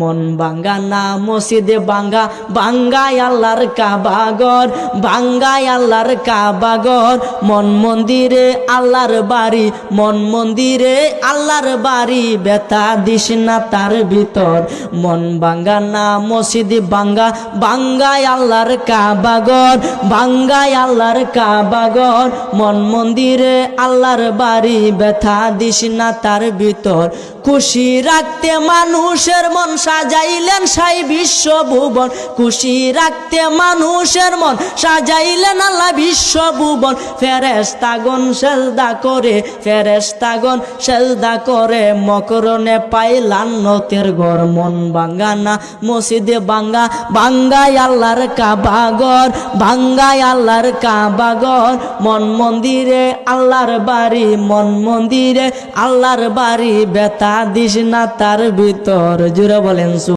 মন বাঙ্গা না, মসজিদে বাঙ্গা বাঙ্গাই আল্লাহর কাবাগর বাঙ্গাই আল্লাহর কাবাগর মন মন্দিরে আল্লাহর বাড়ি, মন মন্দিরে আল্লাহর বাড়ি। বেতা দিস না তার ভিতর। মন বাঙ্গা না, মসজিদে বাঙ্গা বাঙ্গাই আল্লাহর কাবাগর বাঙ্গাই আল্লাহর কাবাগর মন মন্দিরে আল্লাহর বাড়ি, ব্যথা দিস না তার ভিতর। খুশি রাখতে মানুষের মন সাজাইলেন সাই বিশ্ব ভুবন খুশি রাখতে মানুষের মন, সাজাইলেন আল্লাহ বিশ্ব ভুবন ফেরেস্তাগন সেজদা করে ফেরেস্তাগন সেজদা করে। মকরণে পাইলান নতের ঘর, মন বাঙ্গানা মসজিদে বাঙ্গা বাঙ্গাই আল্লাহর কাবাগর বাঙ্গাই আল্লাহর কাবাগর। মন মন্দিরে আল্লাহর বাড়ি, মন মন্দিরে আল্লাহর বাড়ি। বেতা দিস না তার ভিতর, জুড়ে বলেন সু